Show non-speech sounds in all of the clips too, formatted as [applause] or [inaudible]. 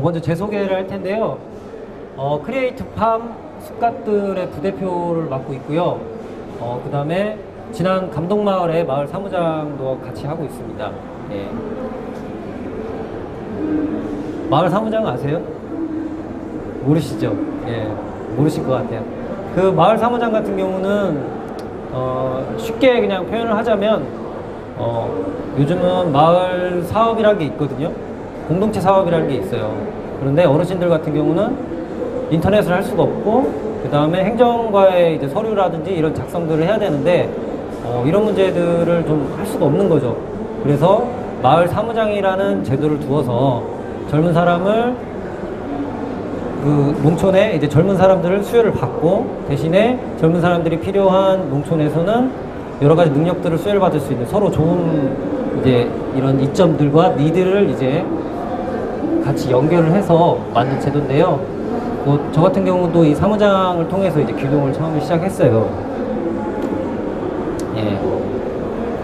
네, 먼저 제 소개를 할 텐데요. 어, 크리에이트 팜 숲갓들의 부대표를 맡고 있고요. 어, 그 다음에 진안 감동마을의 마을 사무장도 같이 하고 있습니다. 예. 마을 사무장 아세요? 모르시죠? 예, 모르실 것 같아요. 그 마을 사무장 같은 경우는 어, 쉽게 그냥 표현을 하자면 어, 요즘은 마을 사업이라는 게 있거든요. 공동체 사업이라는 게 있어요. 그런데 어르신들 같은 경우는 인터넷을 할 수가 없고 그 다음에 행정과의 이제 서류라든지 이런 작성들을 해야 되는데 어, 이런 문제들을 좀 할 수가 없는 거죠. 그래서 마을 사무장이라는 제도를 두어서 젊은 사람을 그 농촌에 이제 젊은 사람들을 수요를 받고 대신에 젊은 사람들이 필요한 농촌에서는 여러 가지 능력들을 수요를 받을 수 있는 서로 좋은 이제 이런 이점들과 니들을 이제 같이 연결을 해서 만든 제도인데요. 뭐 저 같은 경우도 이 사무장을 통해서 이제 귀농을 처음에 시작했어요. 예.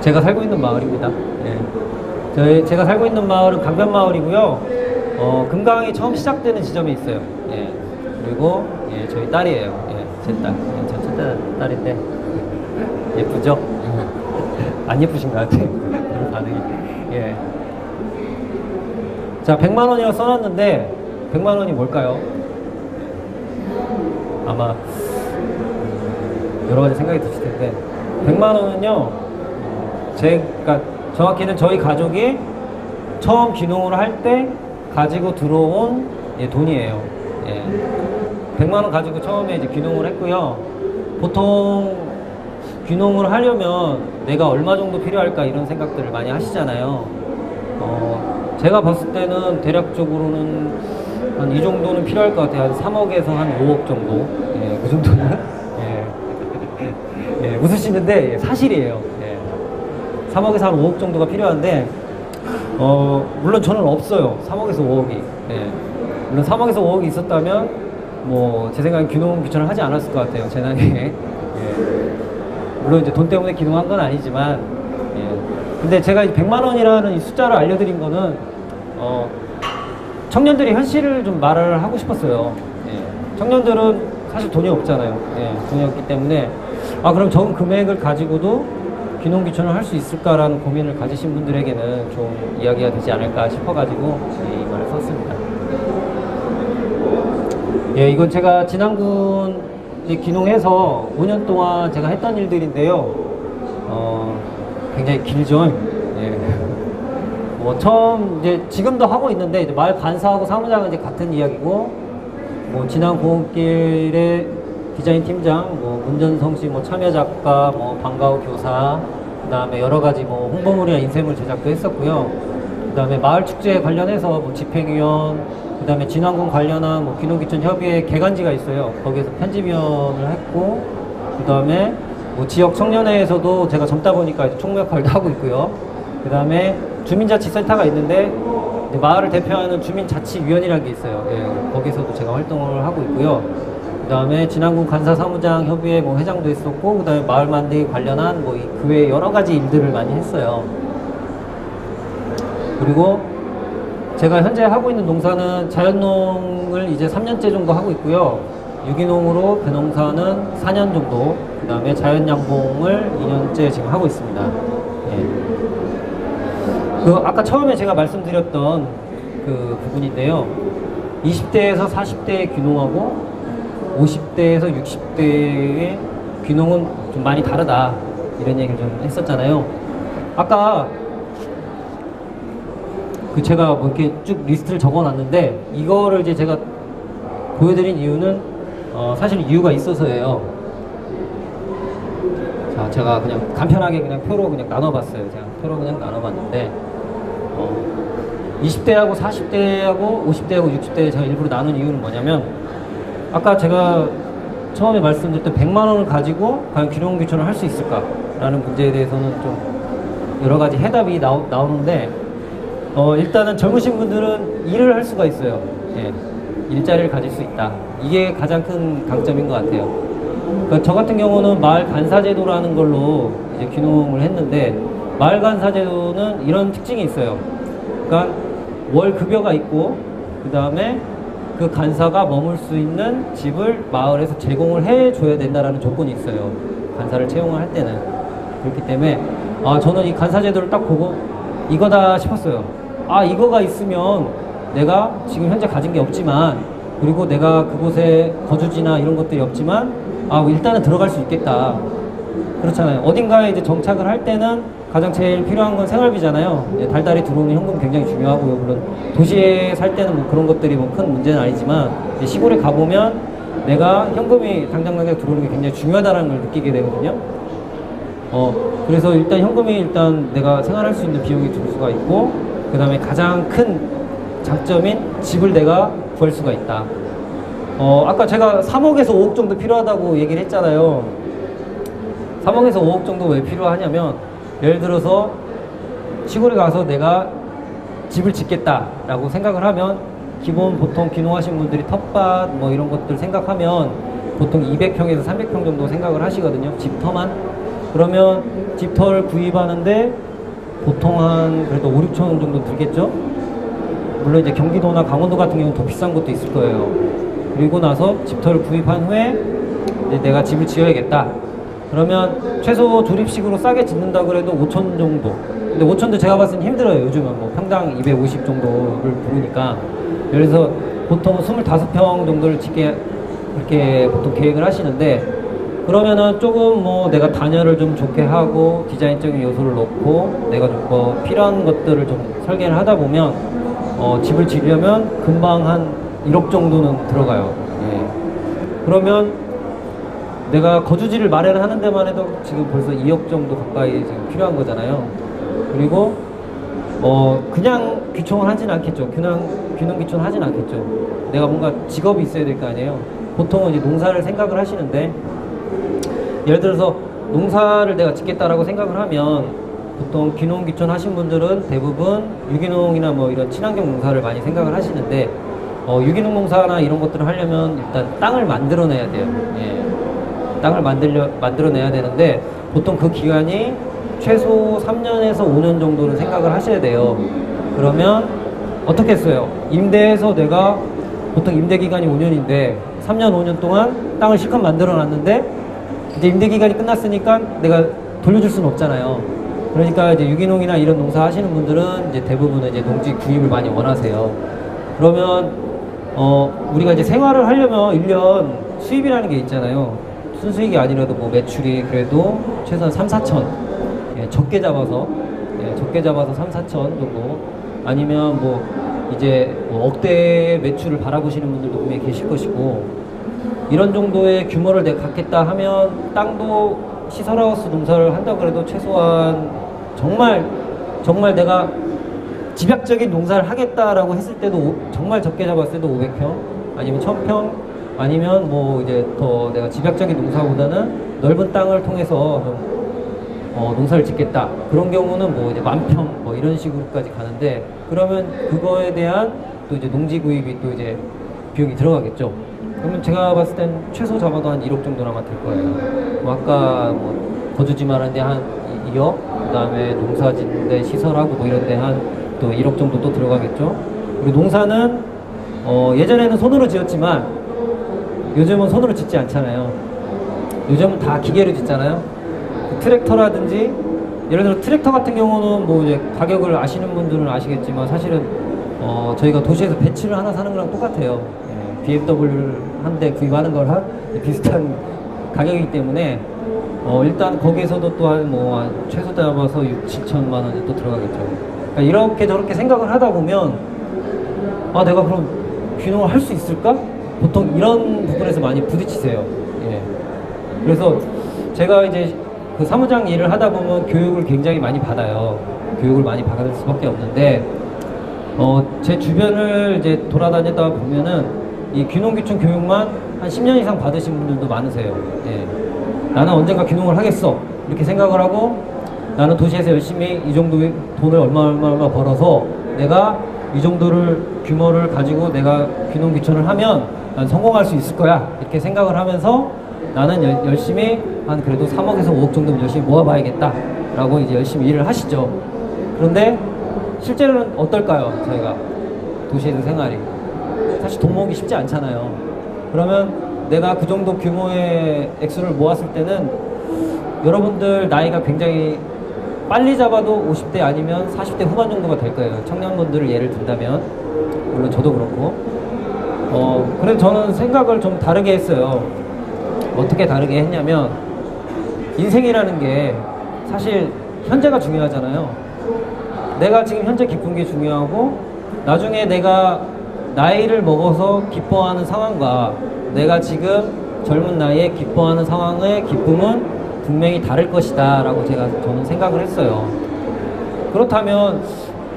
제가 살고 있는 마을입니다. 예. 저희, 제가 살고 있는 마을은 강변 마을이고요. 어, 금강이 처음 시작되는 지점에 있어요. 예. 그리고 예, 저희 딸이에요. 예, 제 딸. 예, 저 첫째 딸인데 예쁘죠? [laughs] 안 예쁘신 것 같아요. [laughs] 반응이. 예. 자, 100만 원이라고 써놨는데 100만 원이 뭘까요? 아마 여러 가지 생각이 드실 텐데 100만 원은요 제가 정확히는 저희 가족이 처음 귀농을 할 때 가지고 들어온 예, 돈이에요. 예. 100만 원 가지고 처음에 이제 귀농을 했고요. 보통 귀농을 하려면 내가 얼마 정도 필요할까 이런 생각들을 많이 하시잖아요. 어, 제가 봤을 때는 대략적으로는 한 이 정도는 필요할 것 같아요. 한 3억에서 한 5억 정도. 예, 그 정도는. [laughs] 예. [laughs] 예, 웃으시는데 예, 사실이에요. 예. 3억에서 한 5억 정도가 필요한데, 어, 물론 저는 없어요. 3억에서 5억이. 예. 물론 3억에서 5억이 있었다면, 뭐, 제 생각엔 귀농 귀천을 하지 않았을 것 같아요. 제 나이에. 예. 물론 이제 돈 때문에 귀농한 건 아니지만, 예. 근데 제가 이 100만 원이라는 이 숫자를 알려드린 거는, 어, 청년들이 현실을 좀 말을 하고 싶었어요. 예. 청년들은 사실 돈이 없잖아요. 예, 돈이 없기 때문에 아 그럼 전 금액을 가지고도 귀농 귀촌을 할 수 있을까라는 고민을 가지신 분들에게는 좀 이야기가 되지 않을까 싶어가지고 예, 이 말을 썼습니다. 예, 이건 제가 진안군 귀농해서 5년 동안 제가 했던 일들인데요. 어, 굉장히 길죠. 예. 뭐 처음 이제 지금도 하고 있는데 이제 마을 간사하고 사무장은 이제 같은 이야기고 뭐 지난 고흥길의 디자인 팀장, 뭐 문전성 씨, 뭐 참여 작가, 뭐 방과후 교사, 그다음에 여러 가지 뭐 홍보물이나 인쇄물 제작도 했었고요. 그다음에 마을 축제에 관련해서 뭐 집행위원, 그다음에 진안군 관련한 뭐 귀농귀촌 협의회 개간지가 있어요. 거기에서 편집위원을 했고, 그다음에 뭐 지역 청년회에서도 제가 젊다 보니까 총무 역할도 하고 있고요. 그 다음에 주민자치센터가 있는데 마을을 대표하는 주민자치위원이라는 게 있어요. 예, 거기서도 제가 활동을 하고 있고요. 그 다음에 진안군 간사사무장 협의회 뭐 회장도 했었고, 그 다음에 마을 만들기 관련한 뭐그 외에 여러 가지 일들을 많이 했어요. 그리고 제가 현재 하고 있는 농사는 자연농을 이제 3년째 정도 하고 있고요. 유기농으로 배농사는 4년 정도, 그 다음에 자연양봉을 2년째 지금 하고 있습니다. 예. 그 아까 처음에 제가 말씀드렸던 그 부분인데요. 20대에서 40대의 귀농하고 50대에서 60대의 귀농은 좀 많이 다르다. 이런 얘기를 좀 했었잖아요. 아까 그 제가 뭐 이렇게 쭉 리스트를 적어 놨는데 이거를 이제 제가 보여드린 이유는 어 사실 이유가 있어서예요. 자, 제가 그냥 간편하게 그냥 표로 그냥 나눠봤어요. 제가 표로 그냥 나눠봤는데, 어, 20대하고 40대하고 50대하고 60대 제가 일부러 나눈 이유는 뭐냐면, 아까 제가 처음에 말씀드렸던 100만 원을 가지고 과연 귀농 귀촌을 할수 있을까라는 문제에 대해서는 좀 여러 가지 해답이 나오, 나오는데, 어, 일단은 젊으신 분들은 일을 할 수가 있어요. 예. 일자리를 가질 수 있다. 이게 가장 큰 강점인 것 같아요. 그러니까 저 같은 경우는 마을 간사제도라는 걸로 이제 귀농을 했는데 마을 간사제도는 이런 특징이 있어요. 그러니까 월 급여가 있고 그 다음에 그 간사가 머물 수 있는 집을 마을에서 제공을 해줘야 된다라는 조건이 있어요. 간사를 채용을 할 때는. 그렇기 때문에, 아, 저는 이 간사 제도를 딱 보고 이거다 싶었어요. 아, 이거가 있으면 내가 지금 현재 가진 게 없지만, 그리고 내가 그곳에 거주지나 이런 것들이 없지만, 아, 일단은 들어갈 수 있겠다. 그렇잖아요. 어딘가에 이제 정착을 할 때는 가장 제일 필요한 건 생활비잖아요. 예, 달달이 들어오는 현금 굉장히 중요하고요. 물론 도시에 살 때는 뭐 그런 것들이 뭐 큰 문제는 아니지만 시골에 가보면 내가 현금이 당장 당장 들어오는 게 굉장히 중요하다는 걸 느끼게 되거든요. 어, 그래서 일단 현금이 일단 내가 생활할 수 있는 비용이 들 수가 있고, 그 다음에 가장 큰 장점인 집을 내가 구할 수가 있다. 어, 아까 제가 3억에서 5억 정도 필요하다고 얘기를 했잖아요. 3억에서 5억 정도 왜 필요하냐면, 예를 들어서 시골에 가서 내가 집을 짓겠다라고 생각을 하면, 기본 보통 귀농하신 분들이 텃밭 뭐 이런 것들 생각하면 보통 200평에서 300평 정도 생각을 하시거든요. 집터만. 그러면 집터를 구입하는데 보통 한 그래도 5, 6천 원 정도 들겠죠? 물론 이제 경기도나 강원도 같은 경우는 더 비싼 것도 있을 거예요. 그리고 나서 집터를 구입한 후에 이제 내가 집을 지어야겠다. 그러면 최소 조립식으로 싸게 짓는다 그래도 5천 정도. 근데 5천도 제가 봤을 땐 힘들어요. 요즘은 뭐 평당 250 정도를 부르니까. 그래서 보통 25평 정도를 짓게 이렇게 보통 계획을 하시는데 그러면은 조금 뭐 내가 단열을 좀 좋게 하고 디자인적인 요소를 넣고 내가 좀뭐 필요한 것들을 좀 설계를 하다 보면 어 집을 지으려면 금방 한 1억 정도는 들어가요. 예. 그러면 내가 거주지를 마련하는 데만 해도 지금 벌써 2억 정도 가까이 지금 필요한 거잖아요. 그리고 어 그냥 귀촌을 하진 않겠죠. 그냥 귀농 귀촌 하진 않겠죠. 내가 뭔가 직업이 있어야 될 거 아니에요. 보통은 이제 농사를 생각을 하시는데 예를 들어서 농사를 내가 짓겠다라고 생각을 하면 보통 귀농 귀촌 하신 분들은 대부분 유기농이나 뭐 이런 친환경 농사를 많이 생각을 하시는데 어, 유기농 농사나 이런 것들을 하려면 일단 땅을 만들어내야 돼요. 예. 땅을 만들려 만들어내야 되는데 보통 그 기간이 최소 3년에서 5년 정도는 생각을 하셔야 돼요. 그러면 어떻게 했어요? 임대해서 내가 보통 임대 기간이 5년인데 3년 5년 동안 땅을 실컷 만들어 놨는데 이제 임대 기간이 끝났으니까 내가 돌려줄 수는 없잖아요. 그러니까 이제 유기농이나 이런 농사 하시는 분들은 이제 대부분은 이제 농지 구입을 많이 원하세요. 그러면 어 우리가 이제 생활을 하려면 1년 수입이라는 게 있잖아요. 순수익이 아니라도 뭐 매출이 그래도 최소한 3, 4천 예, 적게 잡아서 예, 적게 잡아서 3, 4천 정도 아니면 뭐 이제 뭐 억대 매출을 바라보시는 분들도 분명히 계실 것이고 이런 정도의 규모를 내가 갖겠다 하면 땅도 시설하우스 농사를 한다 그래도 최소한 정말 정말 내가 집약적인 농사를 하겠다라고 했을 때도 오- 정말 적게 잡았을 때도 500평 아니면 1000평 아니면 뭐 이제 더 내가 집약적인 농사보다는 넓은 땅을 통해서 좀 어, 농사를 짓겠다 그런 경우는 뭐 이제 만평 뭐 이런 식으로까지 가는데 그러면 그거에 대한 또 이제 농지 구입이 또 이제 비용이 들어가겠죠. 그러면 제가 봤을 땐 최소 잡아도 한 1억 정도나마 들 거예요. 뭐 아까 뭐 거주지만 한데 한 2억, 그 다음에 농사 짓는데 시설하고 뭐 이런 데 한 또 1억 정도 또 들어가겠죠. 그리고 농사는 어, 예전에는 손으로 지었지만 요즘은 손으로 짓지 않잖아요. 요즘은 다 기계로 짓잖아요. 그 트랙터라든지 예를 들어 트랙터 같은 경우는 뭐 이제 가격을 아시는 분들은 아시겠지만 사실은 어 저희가 도시에서 벤츠를 하나 사는 거랑 똑같아요. 예, BMW 한 대 구입하는 거랑 비슷한 [laughs] 가격이기 때문에 어 일단 거기에서도 또한 뭐한 최소 잡아서 6, 7천만 원이 또 들어가겠죠. 그러니까 이렇게 저렇게 생각을 하다 보면 아 내가 그럼 귀농을 할 수 있을까? 보통 이런 부분에서 많이 부딪히세요. 예. 그래서 제가 이제 그 사무장 일을 하다 보면 교육을 굉장히 많이 받아요. 교육을 많이 받을 수밖에 없는데 어, 제 주변을 이제 돌아다니다 보면은 이 귀농귀촌 교육만 한 10년 이상 받으신 분들도 많으세요. 예. 나는 언젠가 귀농을 하겠어. 이렇게 생각을 하고 나는 도시에서 열심히 이 정도의 돈을 얼마 얼마 얼마 벌어서 내가 이 정도를 규모를 가지고 내가 귀농 귀촌을 하면 난 성공할 수 있을 거야. 이렇게 생각을 하면서 나는 열- 열심히 한 그래도 3억에서 5억 정도는 열심히 모아봐야겠다. 라고 이제 열심히 일을 하시죠. 그런데 실제로는 어떨까요? 저희가 도시에서 생활이. 사실 돈 모으기 쉽지 않잖아요. 그러면 내가 그 정도 규모의 액수를 모았을 때는 여러분들 나이가 굉장히 빨리 잡아도 50대 아니면 40대 후반 정도가 될 거예요. 청년분들을 예를 든다면. 물론 저도 그렇고. 어, 그래서 저는 생각을 좀 다르게 했어요. 어떻게 다르게 했냐면, 인생이라는 게 사실 현재가 중요하잖아요. 내가 지금 현재 기쁜 게 중요하고, 나중에 내가 나이를 먹어서 기뻐하는 상황과 내가 지금 젊은 나이에 기뻐하는 상황의 기쁨은 분명히 다를 것이다 라고 제가 저는 생각을 했어요. 그렇다면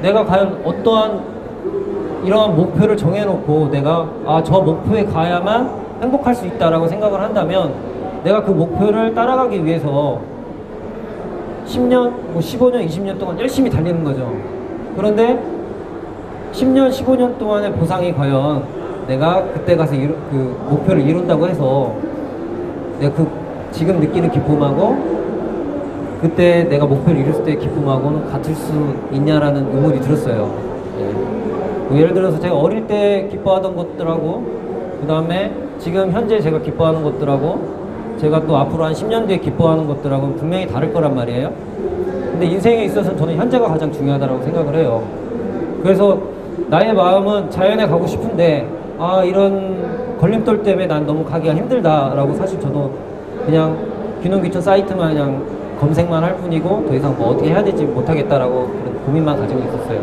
내가 과연 어떠한 이러한 목표를 정해놓고 내가 아 저 목표에 가야만 행복할 수 있다라고 생각을 한다면 내가 그 목표를 따라가기 위해서 10년, 뭐 15년, 20년 동안 열심히 달리는 거죠. 그런데 10년, 15년 동안의 보상이 과연 내가 그때 가서 이루, 그 목표를 이룬다고 해서 내가 그 지금 느끼는 기쁨하고 그때 내가 목표를 이뤘을 때의 기쁨하고는 같을 수 있냐라는 의문이 들었어요. 예. 뭐 예를 들어서 제가 어릴 때 기뻐하던 것들하고 그 다음에 지금 현재 제가 기뻐하는 것들하고 제가 또 앞으로 한 10년 뒤에 기뻐하는 것들하고는 분명히 다를 거란 말이에요. 근데 인생에 있어서는 저는 현재가 가장 중요하다고 생각을 해요. 그래서 나의 마음은 자연에 가고 싶은데 아 이런 걸림돌 때문에 난 너무 가기가 힘들다라고 사실 저도 그냥 귀농귀촌 사이트만 그냥 검색만 할 뿐이고 더 이상 뭐 어떻게 해야 될지 못하겠다라고 그런 고민만 가지고 있었어요.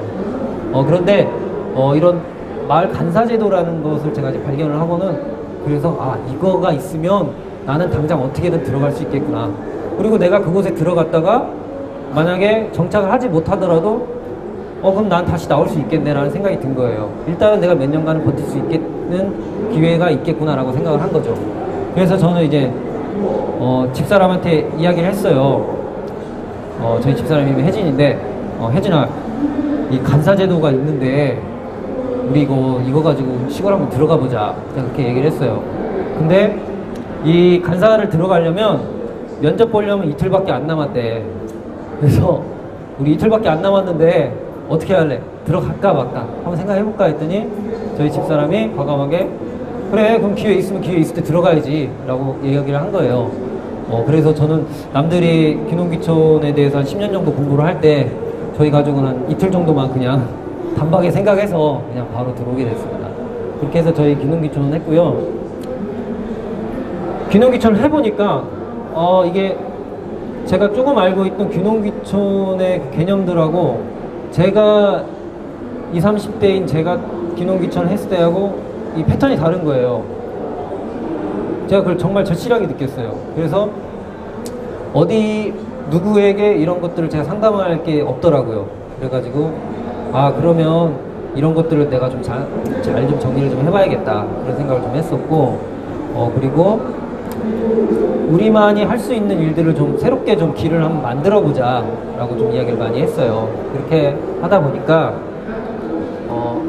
어 그런데 어 이런 마을 간사제도라는 것을 제가 이제 발견을 하고는 그래서 아 이거가 있으면 나는 당장 어떻게든 들어갈 수 있겠구나. 그리고 내가 그곳에 들어갔다가 만약에 정착을 하지 못하더라도 어 그럼 난 다시 나올 수 있겠네라는 생각이 든 거예요. 일단은 내가 몇 년간은 버틸 수 있겠는 기회가 있겠구나라고 생각을 한 거죠. 그래서 저는 이제 어, 집사람한테 이야기를 했어요. 어, 저희 집사람이 혜진인데 어, 혜진아 이 간사제도가 있는데 우리 이거 이거 가지고 시골 한번 들어가 보자. 그렇게 얘기를 했어요. 근데 이 간사를 들어가려면 면접 보려면 이틀밖에 안 남았대. 그래서 우리 이틀밖에 안 남았는데 어떻게 할래? 들어갈까 말까? 한번 생각해볼까 했더니 저희 집사람이 과감하게 그래 그럼 기회 있으면 기회 있을 때 들어가야지 라고 이야기를 한 거예요 어, 그래서 저는 남들이 귀농귀촌에 대해서 한 10년 정도 공부를 할 때 저희 가족은 한 이틀 정도만 그냥 [laughs] 단박에 생각해서 그냥 바로 들어오게 됐습니다 그렇게 해서 저희 귀농귀촌을 했고요 귀농귀촌을 해보니까 어, 이게 제가 조금 알고 있던 귀농귀촌의 그 개념들하고 제가 20, 30대인 제가 귀농귀촌을 했을 때하고 이 패턴이 다른 거예요. 제가 그걸 정말 절실하게 느꼈어요. 그래서 어디 누구에게 이런 것들을 제가 상담할 게 없더라고요. 그래가지고 아 그러면 이런 것들을 내가 좀잘잘좀 정리를 좀 해봐야겠다 그런 생각을 좀 했었고 어 그리고 우리만이 할 수 있는 일들을 좀 새롭게 좀 길을 한번 만들어 보자 라고 좀 이야기를 많이 했어요 그렇게 하다 보니까 어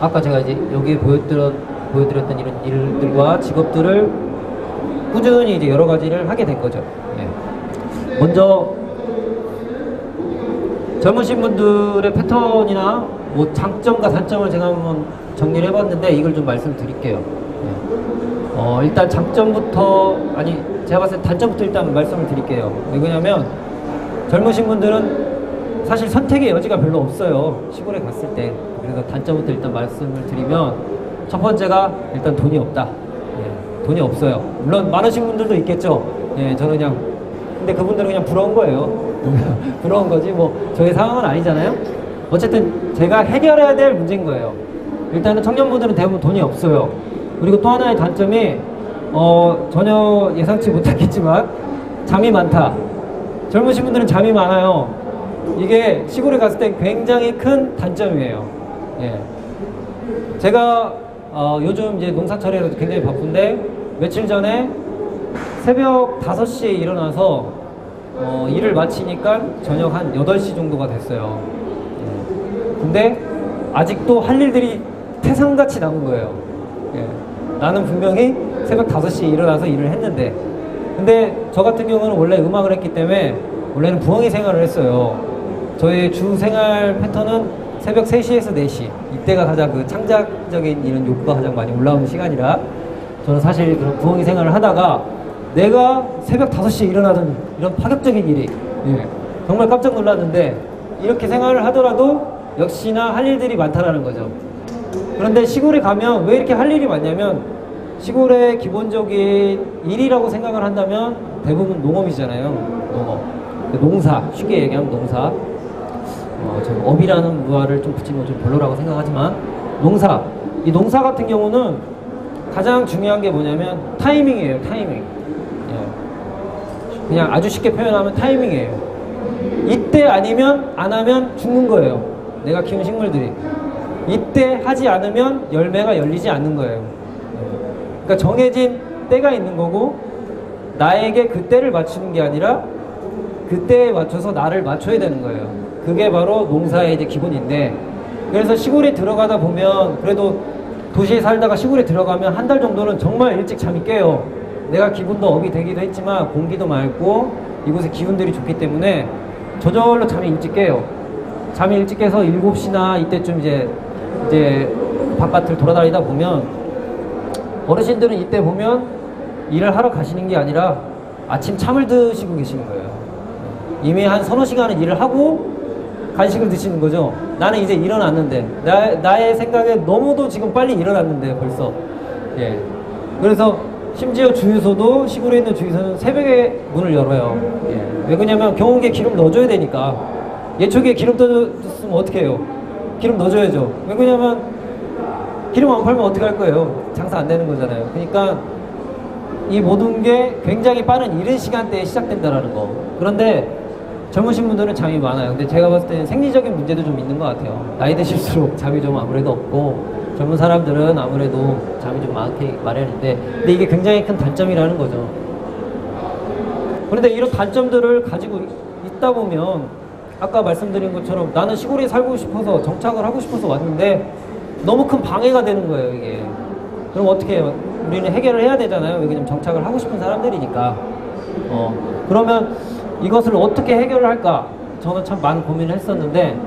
아까 제가 이제 여기에 보여드렸, 보여드렸던 이런 일들과 직업들을 꾸준히 이제 여러 가지를 하게 된 거죠 예. 먼저 젊으신 분들의 패턴이나 뭐 장점과 단점을 제가 한번 정리를 해봤는데 이걸 좀 말씀드릴게요 예. 어, 일단 장점부터 아니 제가 봤을 때 단점부터 일단 말씀을 드릴게요. 왜냐면 젊으신 분들은 사실 선택의 여지가 별로 없어요. 시골에 갔을 때. 그래서 단점부터 일단 말씀을 드리면 첫 번째가 일단 돈이 없다. 예, 돈이 없어요. 물론 많으신 분들도 있겠죠. 예, 저는 그냥 근데 그분들은 그냥 부러운 거예요. [laughs] 부러운 거지 뭐 저의 상황은 아니잖아요. 어쨌든 제가 해결해야 될 문제인 거예요. 일단은 청년분들은 대부분 돈이 없어요. 그리고 또 하나의 단점이 어, 전혀 예상치 못했겠지만 잠이 많다. 젊으신 분들은 잠이 많아요. 이게 시골에 갔을 때 굉장히 큰 단점이에요. 예. 제가 어, 요즘 이제 농사철이라서 굉장히 바쁜데 며칠 전에 새벽 5시에 일어나서 어, 일을 마치니까 저녁 한 8시 정도가 됐어요. 예. 근데 아직도 할 일들이 태산같이 남은 거예요. 예. 나는 분명히 새벽 5시에 일어나서 일을 했는데. 근데 저 같은 경우는 원래 음악을 했기 때문에 원래는 부엉이 생활을 했어요. 저의 주 생활 패턴은 새벽 3시에서 4시. 이때가 가장 그 창작적인 이런 욕구가 가장 많이 올라오는 시간이라 저는 사실 그런 부엉이 생활을 하다가 내가 새벽 5시에 일어나던 이런 파격적인 일이 예, 정말 깜짝 놀랐는데 이렇게 생활을 하더라도 역시나 할 일들이 많다라는 거죠. 그런데 시골에 가면 왜 이렇게 할 일이 많냐면 시골의 기본적인 일이라고 생각을 한다면 대부분 농업이잖아요. 농업. 그 농사, 쉽게 얘기하면 농사. 어, 저 업이라는 무화를 좀 붙이는 건 좀 별로라고 생각하지만 농사. 이 농사 같은 경우는 가장 중요한 게 뭐냐면 타이밍이에요. 타이밍. 예. 그냥 아주 쉽게 표현하면 타이밍이에요. 이때 아니면 안 하면 죽는 거예요. 내가 키운 식물들이. 이때 하지 않으면 열매가 열리지 않는 거예요. 그러니까 정해진 때가 있는 거고 나에게 그 때를 맞추는 게 아니라 그 때에 맞춰서 나를 맞춰야 되는 거예요. 그게 바로 농사의 이제 기본인데 그래서 시골에 들어가다 보면 그래도 도시에 살다가 시골에 들어가면 한 달 정도는 정말 일찍 잠이 깨요. 내가 기분도 업이 되기도 했지만 공기도 맑고 이곳의 기운들이 좋기 때문에 저절로 잠이 일찍 깨요. 잠이 일찍 깨서 7시나 이때쯤 이제 이제 바깥을 돌아다니다 보면 어르신들은 이때 보면 일을 하러 가시는 게 아니라 아침 참을 드시고 계시는 거예요. 이미 한 서너 시간은 일을 하고 간식을 드시는 거죠. 나는 이제 일어났는데 나, 나의 생각에 너무도 지금 빨리 일어났는데 벌써. 예. 그래서 심지어 주유소도 시골에 있는 주유소는 새벽에 문을 열어요. 예. 왜 그러냐면 경운기에 기름 넣어줘야 되니까. 예초기에 기름 떠줬으면 어떻게 해요? 기름 넣어줘야죠. 왜 그러냐면 기름 안 팔면 어떻게 할 거예요? 장사 안 되는 거잖아요. 그러니까 이 모든 게 굉장히 빠른 이른 시간대에 시작된다라는 거. 그런데 젊으신 분들은 잠이 많아요. 근데 제가 봤을 때는 생리적인 문제도 좀 있는 것 같아요. 나이 드실수록 잠이 좀 아무래도 없고 젊은 사람들은 아무래도 잠이 좀 많게 마련인데 근데 이게 굉장히 큰 단점이라는 거죠. 그런데 이런 단점들을 가지고 있다 보면 아까 말씀드린 것처럼 나는 시골에 살고 싶어서 정착을 하고 싶어서 왔는데 너무 큰 방해가 되는 거예요 이게. 그럼 어떻게 해요? 우리는 해결을 해야 되잖아요. 좀 정착을 하고 싶은 사람들이니까. 어 그러면 이것을 어떻게 해결을 할까? 저는 참 많은 고민을 했었는데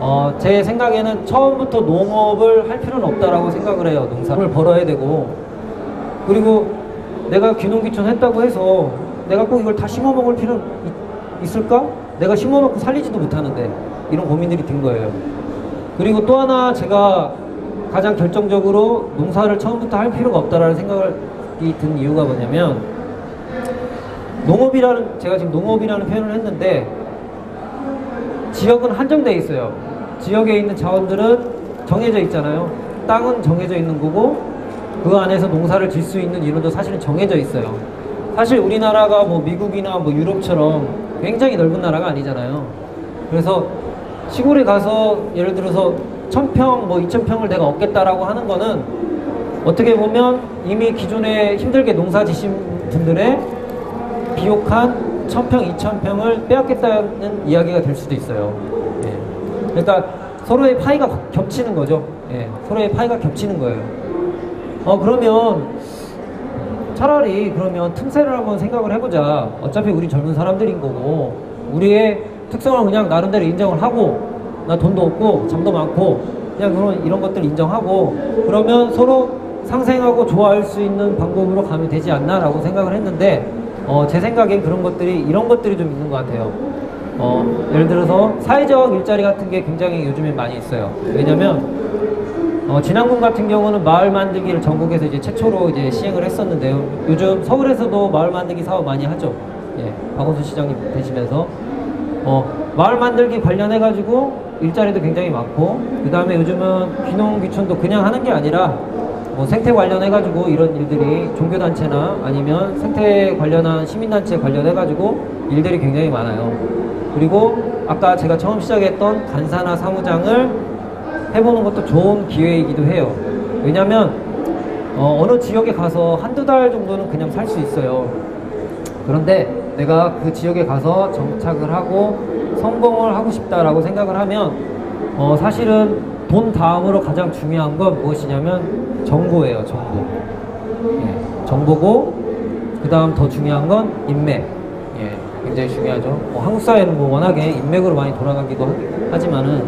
어, 제 생각에는 처음부터 농업을 할 필요는 없다라고 생각을 해요. 농사를 벌어야 되고. 그리고 내가 귀농귀촌 했다고 해서 내가 꼭 이걸 다 심어 먹을 필요는 있, 있을까? 내가 심어 먹고 살리지도 못하는데 이런 고민들이 든 거예요 그리고 또 하나 제가 가장 결정적으로 농사를 처음부터 할 필요가 없다라는 생각이 든 이유가 뭐냐면 농업이라는 제가 지금 농업이라는 표현을 했는데 지역은 한정돼 있어요. 지역에 있는 자원들은 정해져 있잖아요. 땅은 정해져 있는 거고 그 안에서 농사를 질 수 있는 이론도 사실은 정해져 있어요. 사실 우리나라가 뭐 미국이나 뭐 유럽처럼 굉장히 넓은 나라가 아니잖아요. 그래서 시골에 가서 예를 들어서 천평 뭐 이천 평을 내가 얻겠다라고 하는 거는 어떻게 보면 이미 기존에 힘들게 농사 지신 분들의 비옥한 천평 이천 평을 빼앗겠다는 이야기가 될 수도 있어요. 예. 그러니까 서로의 파이가 겹치는 거죠. 예. 서로의 파이가 겹치는 거예요. 어 그러면 차라리 그러면 틈새를 한번 생각을 해보자. 어차피 우리 젊은 사람들인 거고 우리의 특성을 그냥 나름대로 인정을 하고 나 돈도 없고 잠도 많고 그냥 그런 이런 것들 인정하고 그러면 서로 상생하고 좋아할 수 있는 방법으로 가면 되지 않나라고 생각을 했는데 어, 제 생각엔 그런 것들이 이런 것들이 좀 있는 것 같아요. 어, 예를 들어서 사회적 일자리 같은 게 굉장히 요즘에 많이 있어요. 왜냐면 어, 진안군 같은 경우는 마을 만들기를 전국에서 이제 최초로 이제 시행을 했었는데요. 요즘 서울에서도 마을 만들기 사업 많이 하죠. 예, 박원순 시장님 되시면서 어, 마을 만들기 관련해 가지고 일자리도 굉장히 많고 그 다음에 요즘은 귀농 귀촌도 그냥 하는 게 아니라 뭐 생태 관련해 가지고 이런 일들이 종교 단체나 아니면 생태 관련한 시민 단체 관련해 가지고 일들이 굉장히 많아요. 그리고 아까 제가 처음 시작했던 간사나 사무장을 해보는 것도 좋은 기회이기도 해요. 왜냐면 어, 어느 지역에 가서 한두 달 정도는 그냥 살 수 있어요. 그런데 내가 그 지역에 가서 정착을 하고 성공을 하고 싶다라고 생각을 하면 어, 사실은 돈 다음으로 가장 중요한 건 무엇이냐면 정보예요 정보 예, 정보고 그 다음 더 중요한 건 인맥 예, 굉장히 중요하죠 뭐 한국 사회는 뭐 워낙에 인맥으로 많이 돌아가기도 하, 하지만은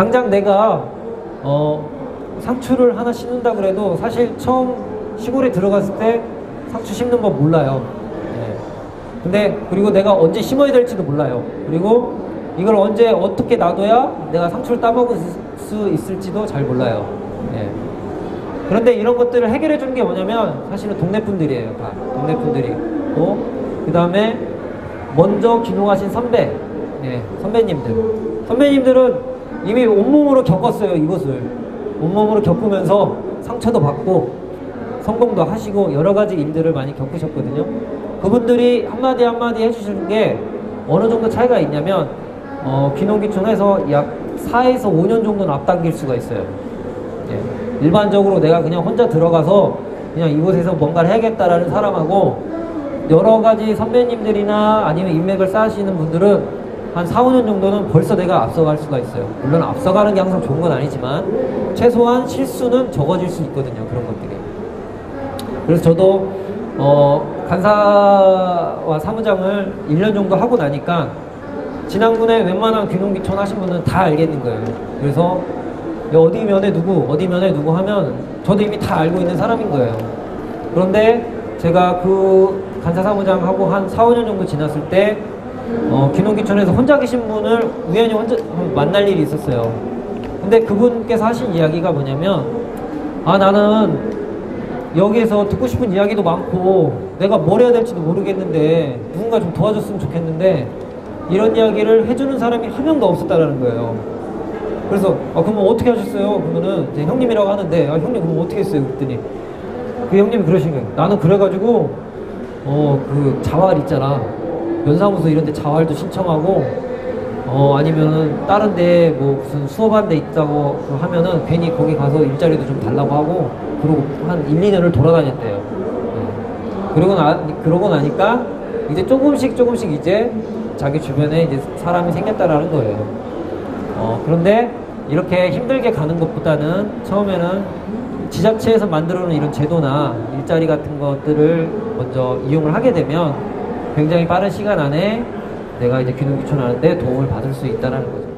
당장 내가 어, 상추를 하나 심는다 그래도 사실 처음 시골에 들어갔을 때 상추 심는 법 몰라요. 예. 근데 그리고 내가 언제 심어야 될지도 몰라요. 그리고 이걸 언제 어떻게 놔둬야 내가 상추를 따먹을 수 있을지도 잘 몰라요. 예. 그런데 이런 것들을 해결해 주는 게 뭐냐면 사실은 동네 분들이에요. 다 동네 분들이고 그 다음에 먼저 기농하신 선배, 예, 선배님들. 선배님들은 이미 온몸으로 겪었어요 이것을 온몸으로 겪으면서 상처도 받고 성공도 하시고 여러 가지 일들을 많이 겪으셨거든요. 그분들이 한마디 한마디 해주시는 게 어느 정도 차이가 있냐면 어, 귀농귀촌해서 약 4에서 5년 정도는 앞당길 수가 있어요. 예. 일반적으로 내가 그냥 혼자 들어가서 그냥 이곳에서 뭔가를 해야겠다라는 사람하고 여러 가지 선배님들이나 아니면 인맥을 쌓으시는 분들은 한 4, 5년 정도는 벌써 내가 앞서갈 수가 있어요. 물론 앞서가는 게 항상 좋은 건 아니지만 최소한 실수는 적어질 수 있거든요. 그런 것들이. 그래서 저도 어, 간사와 사무장을 1년 정도 하고 나니까 진안군에 웬만한 귀농귀촌 하신 분은 다 알겠는 거예요. 그래서 어디 면에 누구, 어디 면에 누구 하면 저도 이미 다 알고 있는 사람인 거예요. 그런데 제가 그 간사사무장하고 한 4, 5년 정도 지났을 때 어, 귀농귀촌에서 혼자 계신 분을 우연히 혼자 만날 일이 있었어요. 근데 그분께서 하신 이야기가 뭐냐면 아 나는 여기에서 듣고 싶은 이야기도 많고 내가 뭘 해야 될지도 모르겠는데 누군가 좀 도와줬으면 좋겠는데 이런 이야기를 해주는 사람이 한 명도 없었다라는 거예요. 그래서 아 그러면 어떻게 하셨어요? 그러면은 형님이라고 하는데 아 형님 그럼 어떻게 했어요? 그랬더니 그 형님이 그러신 거예요. 나는 그래가지고 어 그 자활 있잖아 연사무소 이런 데 자활도 신청하고 어 아니면은 다른 데 뭐 무슨 수업한 데 있다고 하면은 괜히 거기 가서 일자리도 좀 달라고 하고 그러고 한 1, 2년을 돌아다녔대요. 네. 그러고 나 그러고 나니까 이제 조금씩 조금씩 이제 자기 주변에 이제 사람이 생겼다라는 거예요. 어 그런데 이렇게 힘들게 가는 것보다는 처음에는 지자체에서 만들어 놓은 이런 제도나 일자리 같은 것들을 먼저 이용을 하게 되면 굉장히 빠른 시간 안에 내가 이제 귀농귀촌 하는데 도움을 받을 수 있다는 거죠.